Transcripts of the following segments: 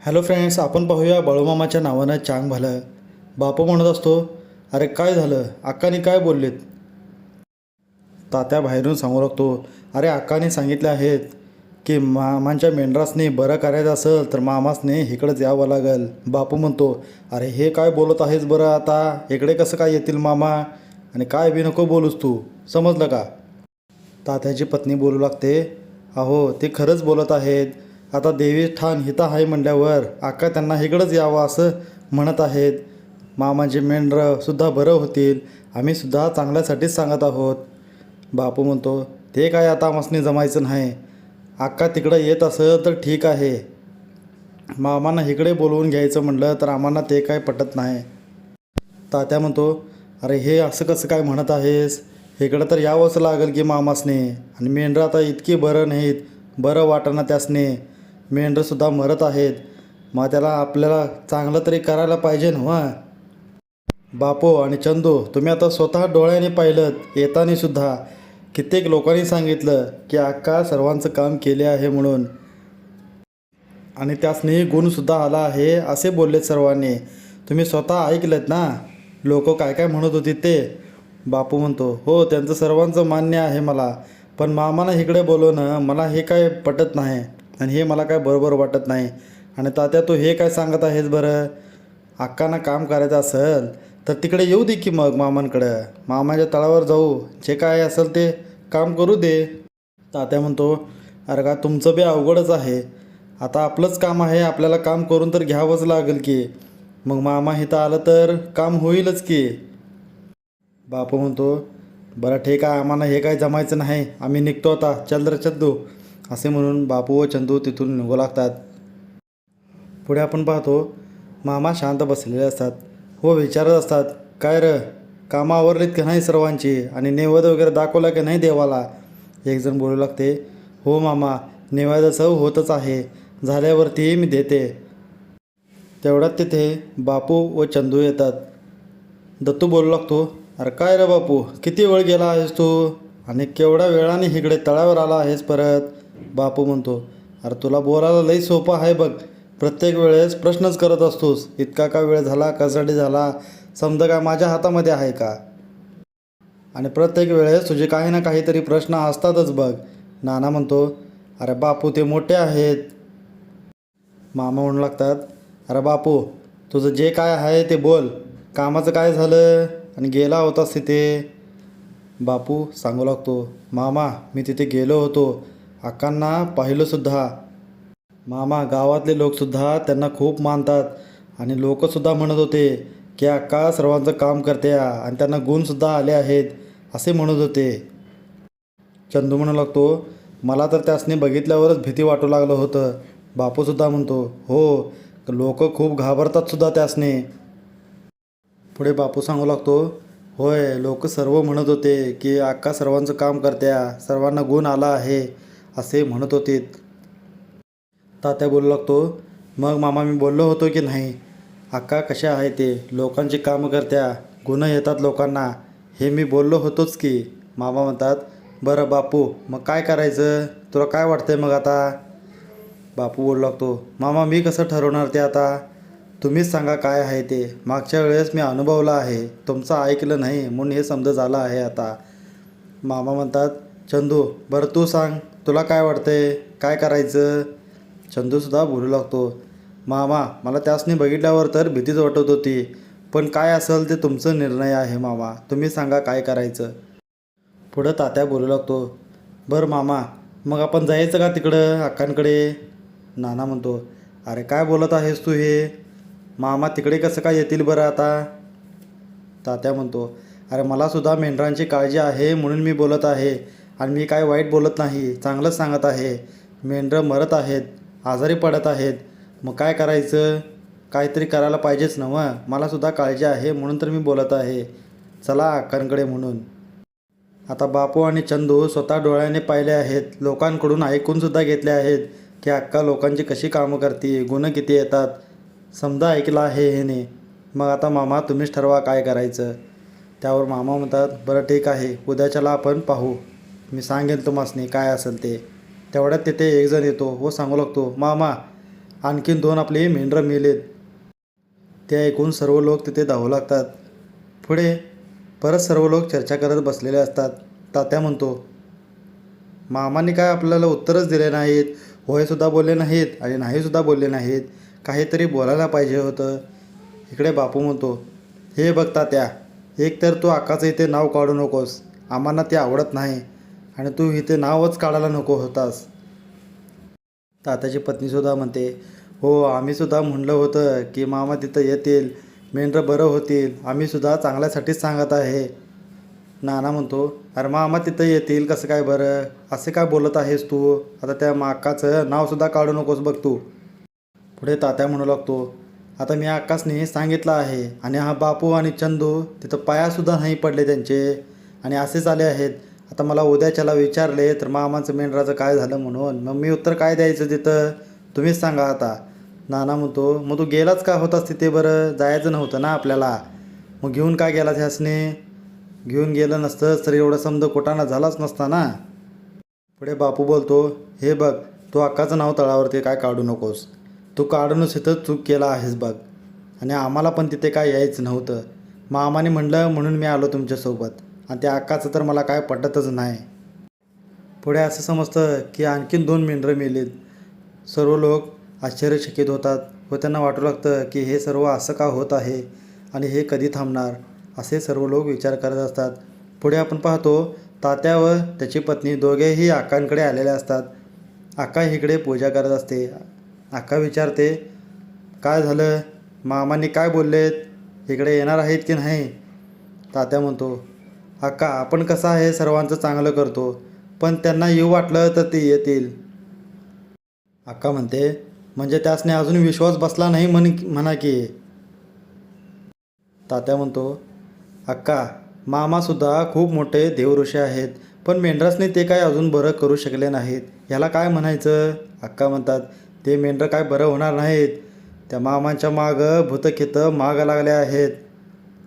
Hello friends आपण पाहूया बाळूमामाच्या नावानं चांग भलं. बापू म्हणत असतो अरे काय झालं? अक्काने काय बोललेत? तात्या बाहेरून सांगू लागतो अरे अक्काने सांगितले आहेत की मामांच्या मेंढरासने बरं करायचं असेल तर मामासने इकडंच यावं लागेल. बापू म्हणतो अरे हे काय बोलत आहेस बरं आता? इकडे कसं काय येतील मामा? आणि काय बी नको बोलूस तू समजलं का? तात्याची पत्नी बोलू लागते अहो ते खरंच बोलत आहेत. आता देवी ठाण हिता आहे म्हणल्यावर आका त्यांना इकडंच यावं असं म्हणत आहेत. मामाचे मेंढरं सुद्धा बरं होतील. आम्ही सुद्धा चांगल्यासाठीच सांगत आहोत. बापू म्हणतो ते काय आता आमसनी जमायचं नाही. आक्का तिकडं येत असं तर ठीक आहे. मामांना इकडे बोलवून घ्यायचं म्हटलं तर आम्हाला ते काय पटत नाही. तात्या म्हणतो अरे हे असं कसं काय म्हणत आहेस? इकडं तर यावंच लागेल की मामासने. आणि मेंढरं आता इतकी बरं नाहीत. बरं वाटणं त्यासने. मेंढरसुद्धा मरत आहेत. मग त्याला आपल्याला चांगलं तरी करायला पाहिजे ना बापो आणि चंदू तुम्ही आता स्वतः डोळ्याने पाहिलं येताना सुद्धा कित्येक लोकांनी सांगितलं की अक्का सर्वांचं काम केले आहे म्हणून. आणि त्यासनेही गुणसुद्धा आला आहे असे बोललेत सर्वांनी. तुम्ही स्वतः ऐकलेत ना? लोक काय काय म्हणत होती ते? बापू म्हणतो हो त्यांचं सर्वांचं मान्य आहे मला. पण मामाला इकडे बोलवणं मला हे काय पटत नाही. आणि हे मला काय बरोबर वाटत नाही. आणि तात्या तू हे काय सांगत आहेस बरं? अक्कांना काम करायचं असेल तर तिकडे येऊ दे की मग मामांकडं. मामाच्या तळावर जाऊ. जे काय असेल ते काम करू दे. तात्या म्हणतो अरे का तुमचं बी अवघडच आहे. आता आपलंच काम आहे आपल्याला काम करून तर घ्यावंच लागेल की. मग मामा इथं आलं तर काम होईलच की. बापू म्हणतो बरं ठीक आहे आम्हाला हे काय जमायचं नाही. आम्ही निघतो आता. चल रे चंदू असे म्हणून बापू व चंदू तिथून निघू लागतात. पुढे आपण पाहतो मामा शांत बसलेले असतात हो विचारत असतात काय र कामं आवरलीत की नाही सर्वांची? आणि नैवेद वगैरे दाखवला की नाही देवाला? एकजण बोलू लागते हो मामा नैवेद्य सव होतच आहे झाल्यावरती मी देते. तेवढ्यात तिथे बापू व चंदू येतात. दत्तू बोलू लागतो अरे काय रे बापू किती वेळ गेला आहेस तू? आणि केवढ्या वेळाने इकडे तळावर आला आहेस परत? बापू म्हणतो अरे तुला बोलायला लई सोपं आहे बघ. प्रत्येक वेळेस प्रश्नच करत असतोस. इतका का वेळ झाला? कसाठी झाला? समजा काय माझ्या हातामध्ये आहे का? आणि प्रत्येक वेळेस तुझे काही ना काहीतरी प्रश्न असतातच बघ. नाना म्हणतो अरे बापू ते मोठे आहेत. मामा म्हणू लागतात अरे बापू तुझं जे काय आहे ते बोल. कामाचं काय झालं? आणि गेला होतास तिथे. बापू सांगू लागतो मामा मी तिथे गेलो होतो. अक्कांना पाहिलंसुद्धा. मामा गावातले लोकसुद्धा त्यांना खूप मानतात आणि लोकसुद्धा म्हणत होते की अक्का सर्वांचं काम करते आणि त्यांना गुणसुद्धा आले आहेत असे म्हणत होते. चंदू म्हणू लागतो मला तर त्यासने बघितल्यावरच भीती वाटू लागलं होतं. बापूसुद्धा म्हणतो हो लोक खूप घाबरतातसुद्धा त्यासने. पुढे बापू सांगू लागतो होय लोक सर्व म्हणत होते की अक्का सर्वांचं काम करत्या सर्वांना गुण आला आहे असे म्हणत होते. तात्या बोलू लागतो मग मामा मी बोललो होतो की नाही? अक्का कशा आहे ते? लोकांची कामं करत्या गुन्हे येतात लोकांना. हे मी बोललो होतोच की. मामा म्हणतात बरं बापू मग काय करायचं? तुला काय वाटतंय मग आता? बापू बोलू लागतो मामा मी कसं ठरवणार ते आता? तुम्हीच सांगा काय आहे ते. मागच्या वेळेस मी अनुभवलं आहे. तुमचं ऐकलं नाही म्हणून हे समजा झालं आहे आता. मामा म्हणतात चंदू बरं तू सांग तुला काय वाटतंय? काय करायचं? चंदूसुद्धा बोलू लागतो मामा मला त्यासनी बघितल्यावर तर भीतीच वाटत होती पण काय असेल ते तुमचं निर्णय आहे मामा. तुम्ही सांगा काय करायचं. पुढं तात्या बोलू लागतो बरं मामा मग आपण जायचं का तिकडं अक्कांकडे? नाना म्हणतो अरे काय बोलत आहेस तू हे? मामा तिकडे कसं काय येतील बरं आता? तात्या म्हणतो अरे मलासुद्धा मेंढरांची काळजी आहे म्हणून मी बोलत आहे. आणि मी काय वाईट बोलत नाही चांगलंच सांगत आहे. मेंढरं मरत आहेत आजारी पडत आहेत. मग काय करायचं? काहीतरी करायला पाहिजेच ना मलासुद्धा काळजी आहे म्हणून तर मी बोलत आहे. चला अक्कांकडे म्हणून. आता बापू आणि चंदू स्वतः डोळ्याने पाहिले आहेत. लोकांकडून ऐकूनसुद्धा घेतले आहेत की अक्का लोकांची कशी कामं करते गुन्हे किती येतात. समजा ऐकलं आहे हेने. मग आता मामा तुम्हीच ठरवा काय करायचं. त्यावर मामा म्हणतात बरं ठीक आहे उद्याच्याला आपण पाहू. मी सांगेन तुम्हासनी काय असेल ते. तेवढ्यात तिथे एकजण येतो व सांगू लागतो मामा आणखीन दोन आपले मेंढरं मेलेत. ते ऐकून सर्व लोक तिथे धावू लागतात. पुढे परत सर्व लोक चर्चा करत बसलेले असतात. तात्या म्हणतो मामाने काय आपल्याला उत्तरच दिले नाहीत होयसुद्धा बोलले नाहीत आणि नाहीसुद्धा बोलले नाहीत. काहीतरी बोलायला पाहिजे होतं. इकडे बापू म्हणतो हे बघ तात्या एक तर तू आकाचं इथे नाव काढू नकोस. आम्हाला ते आवडत नाही. आणि तू इथे नावच काढायला नको होतास. तात्याची पत्नीसुद्धा म्हणते हो आम्हीसुद्धा म्हणलं होतं की मामा तिथं येतील मेंढरं बरं होतील आम्हीसुद्धा चांगल्यासाठीच सांगत आहे. नाना म्हणतो अरे मामा तिथं येतील कसं काय बरं? असे काय बोलत आहेस तू? आता त्या माकाचं नावसुद्धा काढू नकोस बघ तू. पुढे तात्या म्हणू लागतो आता मी आकाशने सांगितलं आहे आणि हा बापू आणि चंदू तिथं पायासुद्धा नाही पडले त्यांचे आणि असेच आले आहेत आता मला उद्याच्याला विचारले तर मामाचं मेंढराचं काय झालं म्हणून? मग मी उत्तर काय द्यायचं तिथं? तुम्हीच सांगा आता. नाना म्हणतो मग तू गेलाच का होतास तिथे बरं? जायचं नव्हतं ना आपल्याला. मग घेऊन काय गेलास ह्यासने? घेऊन गेलं नसतंच तर एवढं समजा कोटाना झालाच नसता ना. पुढे बापू बोलतो हे बघ तू अक्काचं नाव तळावरती काय काढू नकोस. तू काढूनच इथं चूक केला आहेस बघ. आणि आम्हाला पण तिथे काय यायचं नव्हतं. मामाने म्हणलं म्हणून मी आलो तुमच्यासोबत. आणि त्या अक्काचं तर मला काय पटतच नाही. पुढे असं समजतं की आणखीन दोन मेंढरं मेलीत. सर्व लोक आश्चर्यचकित होतात व त्यांना वाटू लागतं की हे सर्व असं का होत आहे आणि हे कधी थांबणार? असे सर्व लोक विचार करत असतात. पुढे आपण पाहतो तात्या व त्याची पत्नी दोघेही आकांकडे आलेले असतात. आका इकडे पूजा करत असते. आका विचारते काय झालं? मामांनी काय बोललेत? इकडे येणार आहेत की नाही? तात्या म्हणतो अक्का आपण कसं आहे सर्वांचं चांगलं करतो? पण त्यांना येऊ वाटलं तर ते येतील. अक्का म्हणते म्हणजे त्यासने अजून विश्वास बसला नाही म्हण म्हणा की. तात्या म्हणतो अक्का मामासुद्धा खूप मोठे देवऋषी आहेत पण मेंढरासने ते काय अजून बरं करू शकले नाहीत. ह्याला काय म्हणायचं? अक्का म्हणतात ते मेंढरं काय बरं होणार नाहीत. त्या मामांच्या मागं भूतखेतं मागं लागले आहेत.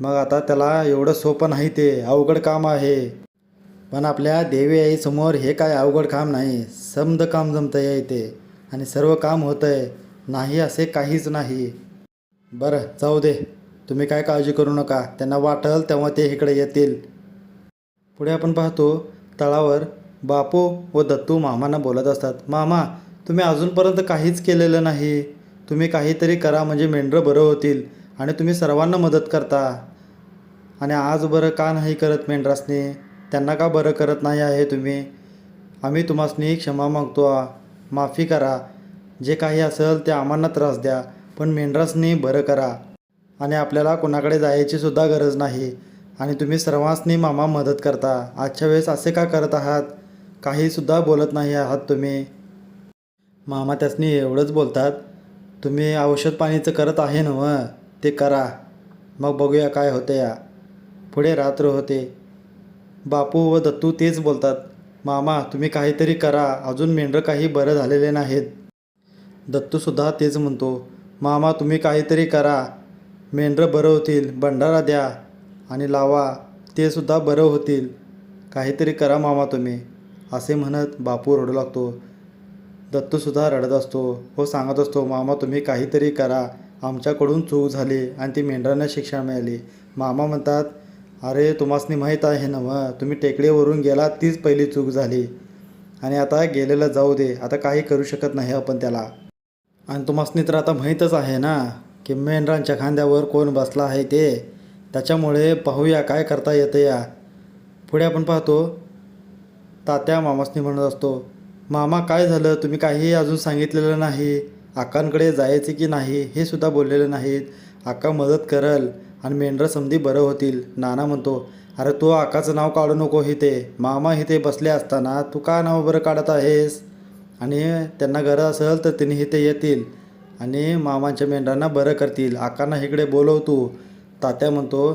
मग आता त्याला एवढं सोपं नाही ते अवघड काम आहे. पण आपल्या देवी आईसमोर हे काय अवघड काम नाही समद काम जमतं आहे ते. आणि सर्व काम होतं आहे नाही असे काहीच नाही. बरं जाऊ दे. तुम्ही काय काळजी करू नका. त्यांना वाटल तेव्हा ते इकडे येतील. पुढे आपण पाहतो तळावर बापू व दत्तू मामांना बोलत असतात. मामा तुम्ही अजूनपर्यंत काहीच केलेलं नाही. तुम्ही काहीतरी करा म्हणजे मेंढरं बरं होतील. आणि तुम्ही सर्वांना मदत करता. आणि आज बरं का नाही करत मेंढरासनी? त्यांना का बरं करत नाही आहे तुम्ही? आम्ही तुम्हासनी क्षमा मागतो. माफी करा. जे काही असेल ते आम्हाला त्रास द्या पण मेंढरासनी बरं करा. आणि आपल्याला कोणाकडे जायची सुद्धा गरज नाही. आणि तुम्ही सर्वांसनी मामा मदत करता. आजच्या वेळेस असे का करत आहात? काहीसुद्धा बोलत नाही आहात तुम्ही. मामा त्यासनी एवढंच बोलतात. तुम्ही औषध पाणीचं करत आहे ना ते करा. मग बघूया काय होते या पुढे रात्र होते. बापू व दत्तू तेच बोलतात मामा तुम्ही काहीतरी करा. अजून मेंढरं काही बरं झालेले नाहीत. दत्तूसुद्धा तेच म्हणतो मामा तुम्ही काहीतरी करा. मेंढरं बरं होतील. भंडारा द्या आणि लावा. ते सुद्धा बरं होतील. काहीतरी करा मामा तुम्ही. असे म्हणत बापू रडू लागतो. दत्तूसुद्धा रडत असतो व सांगत असतो मामा तुम्ही काहीतरी करा. आमच्याकडून चूक झाली आणि ती मेंढरांना शिक्षा मिळाली. मामा म्हणतात अरे तुम्हासनी माहीत आहे ना मग? तुम्ही टेकडीवरून गेला तीच पहिली चूक झाली. आणि आता गेलेलं जाऊ दे आता काही करू शकत नाही आपण त्याला. आणि तुम्हासनी तर आता माहीतच आहे ना की मेंढरांच्या खांद्यावर कोण बसला आहे ते? त्याच्यामुळे पाहूया काय करता येतं या. पुढे आपण पाहतो तात्या मामासनी म्हणत असतो मामा काय झालं? तुम्ही काही अजून सांगितलेलं नाही. आकांकडे जायचे की नाही हे सुद्धा बोललेले नाहीत. आका मदत करल आणि मेंढरं समधी बरं होतील. नाना म्हणतो अरे तू आकाचं नाव काढू नको इथे मामा इथे बसले असताना तू का नाव बरं काढत आहेस? आणि त्यांना गरज असेल तर त्यांनी इथे येतील. आणि मामांच्या मेंढरांना बरं करतील. आकांना इकडे बोलव तू. तात्या म्हणतो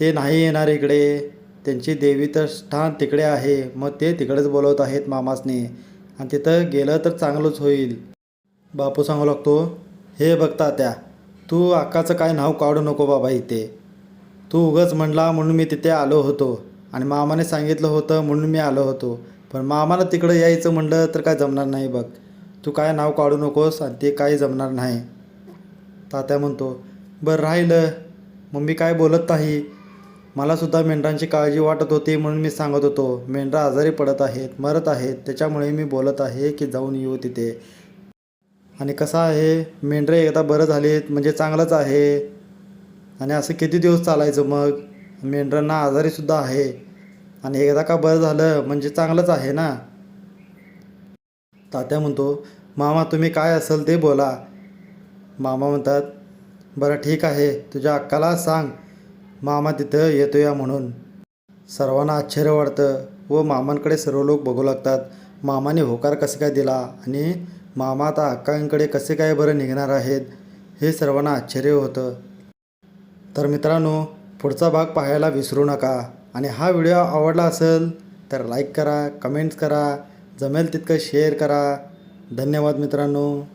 ते नाही येणार इकडे. त्यांची देवी तर स्थान तिकडे आहे. मग ते तिकडेच बोलवत आहेत मामासनी. आणि तिथं गेलं तर चांगलंच होईल. बापू सांगू लागतो हे बघता त्या तू अक्काचं काय नाव काढू नको बाबा इथे. तू उगंच म्हणला म्हणून मी तिथे आलो होतो आणि मामाने सांगितलं होतं म्हणून मी आलो होतो. पण मामाला तिकडं यायचं म्हणलं तर काय जमणार नाही बघ. तू काय नाव काढू नकोस आणि ते काही जमणार नाही. तात्या म्हणतो बरं राहिलं. मग मी काय बोलत नाही? मलासुद्धा मेंढरांची काळजी वाटत होती म्हणून मी सांगत होतो. मेंढरा आजारी पडत आहेत मरत आहेत. त्याच्यामुळे मी बोलत आहे की जाऊन येऊ तिथे. आणि कसं आहे मेंढरे एकदा बरं झालेत म्हणजे चांगलंच आहे. आणि असं किती दिवस चालायचं मग? मेंढरांना आजारीसुद्धा आहे. आणि एकदा का बरं झालं म्हणजे चांगलंच आहे ना? तात्या म्हणतो मामा तुम्ही काय असेल ते बोला. मामा म्हणतात बरं ठीक आहे तुझ्या अक्काला सांग. मामा तिथं येतो या म्हणून. सर्वांना आश्चर्य वाटतं व मामांकडे सर्व लोक बघू लागतात. मामाने होकार कसं काय दिला आणि मामा आता अक्कांकडे कसे काय बरं निघणार आहेत हे सर्वांना आश्चर्य होतं. तर मित्रांनो पुढचा भाग पाहायला विसरू नका. आणि हा व्हिडिओ आवडला असेल तर लाईक करा कमेंट्स करा जमेल तितकं शेअर करा. धन्यवाद मित्रांनो.